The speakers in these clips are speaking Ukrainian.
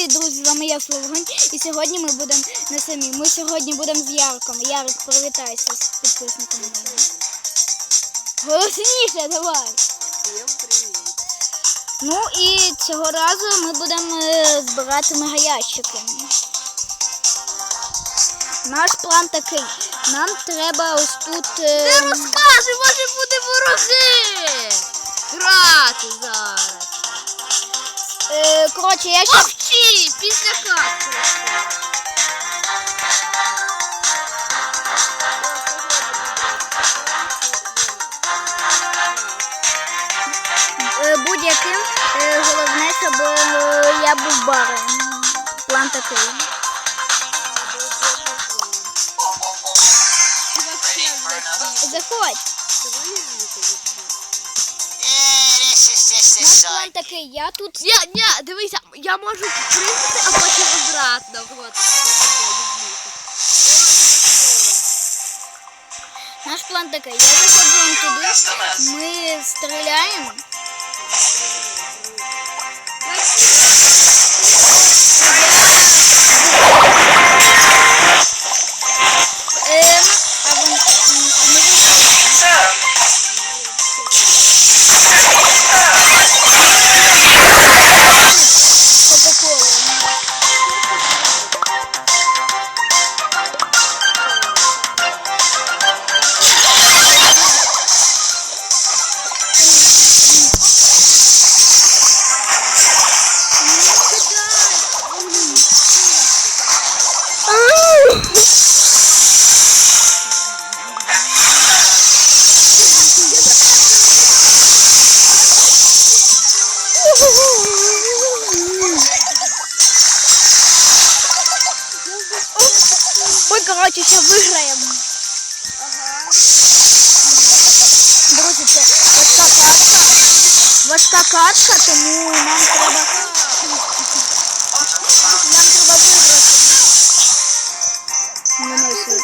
Привіт, друзі! З вами я Славгонь. І сьогодні ми будемо не самі. Ми сьогодні будемо з Ярком. Ярик, привітайся з підписниками. Голосніше, давай. Всем привет. Ну і цього разу ми будемо е, збирати мегаящики. Наш план такий. Нам треба ось тут. е, Не розказуй, може буде вороги. Грати зараз. Е, коротше, я ще Мовчи, після катки. е, будь-яким. е, Головне, щоб е, я був баром. План такий. Заходь. План такий. Я тут Ні, ні, дивися, я можу прийняти, а потім обратно. Вот. Наш план такий. Я заходжу туди. Ми стріляємо. Коротше, ще виграємо. Друзі, це важка катка. Важка катка, тому нам треба. Нам треба виграти. Не носить.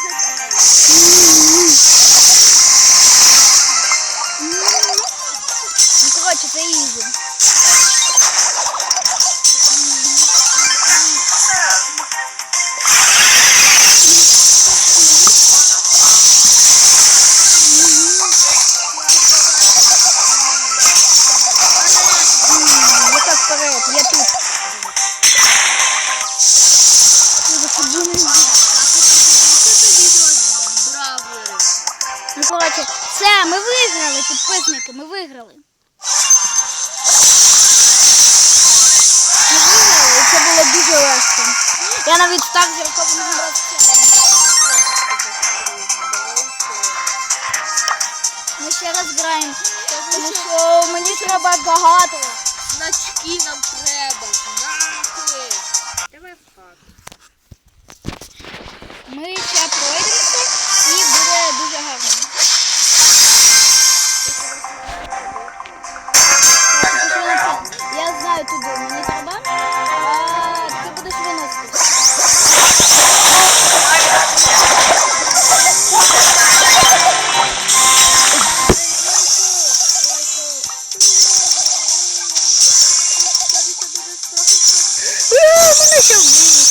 Підписники, ми виграли. Ми виграли, це було дуже легко. Я навіть став зірковим гравцем. Ми ще раз граємо, тому що мені треба багато. Значки нам треба. Знаки. Давай в хату. Ми ще пройдемося Мене ще вбили.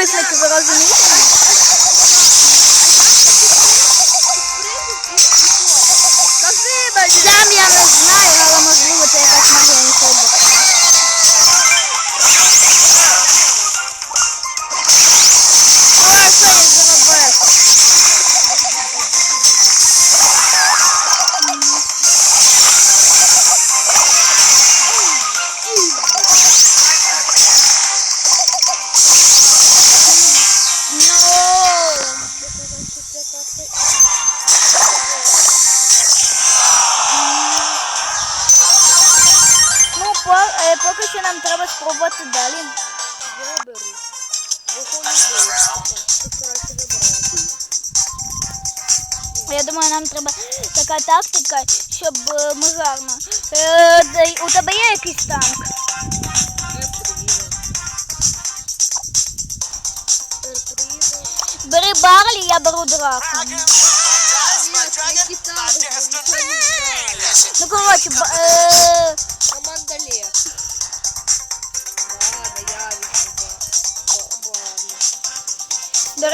Підписники, ви розумієте? Скажи мені. Сам я не треба далі. Я беру. Я думаю, нам треба така тактика, щоб е, ми гарно. Е, у тебе є якийсь танк? Бери Барлі, я беру драку. Ну коротше,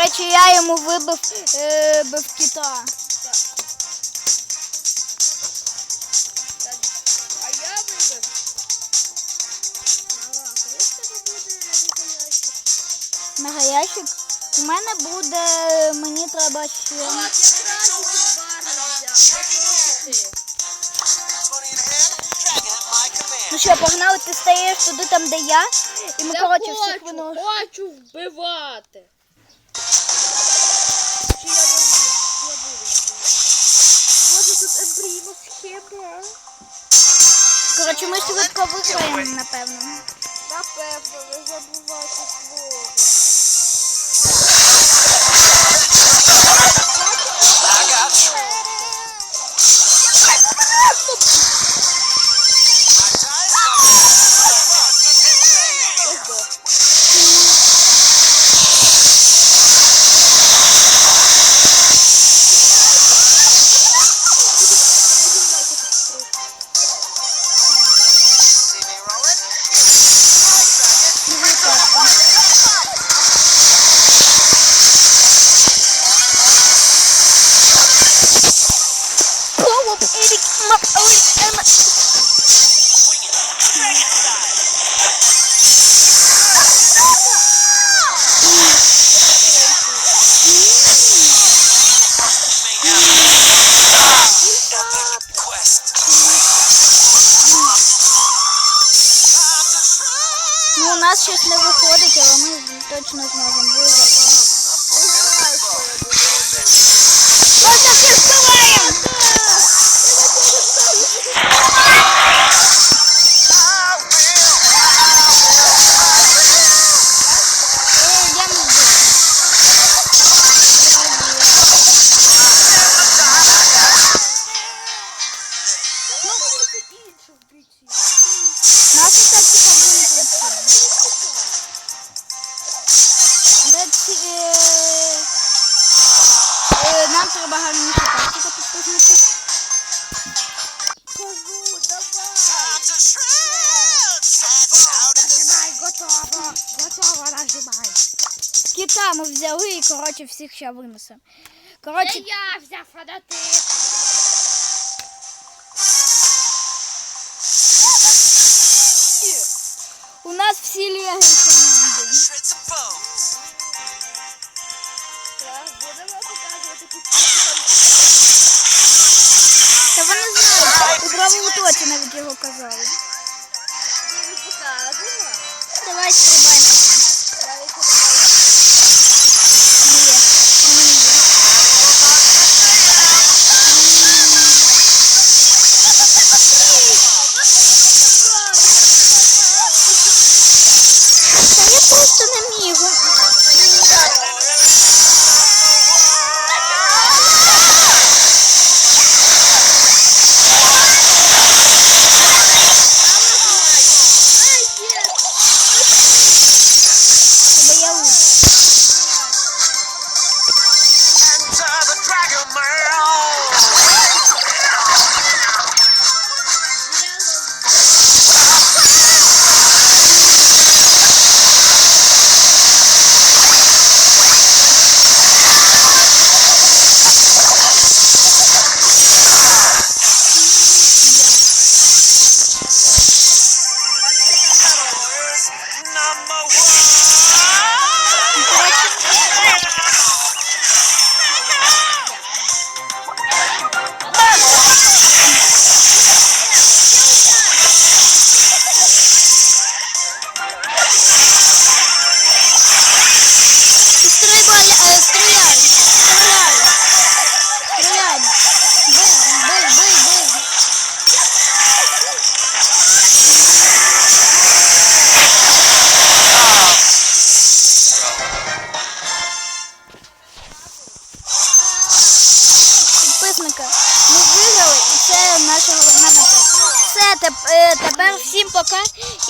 речі, я йому вибив е, бив кита. А я вибив. Ага, коли в тебе буде настоящий? Мега ящик. У мене буде, мені треба ще. От, якраз взяв. Ну що, погнали, ти стаєш туди там, де я. І ми, Я коротше, всіх виносимо. хочу вбивати. Коротше, ми швидко виграємо, напевно. Напевно, не забувайте слово. açın açın ağzını. Böyle Кита ми взяли і, коротше, всіх ще винесемо. Коротше, я взяв, а не ти. у нас всі леги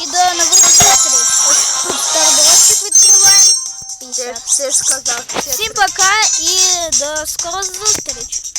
і до нових зустріч. Ось Тут старборочок відкриваємо. Ти, ж сказав. Всім пока і до скорого зустрічі.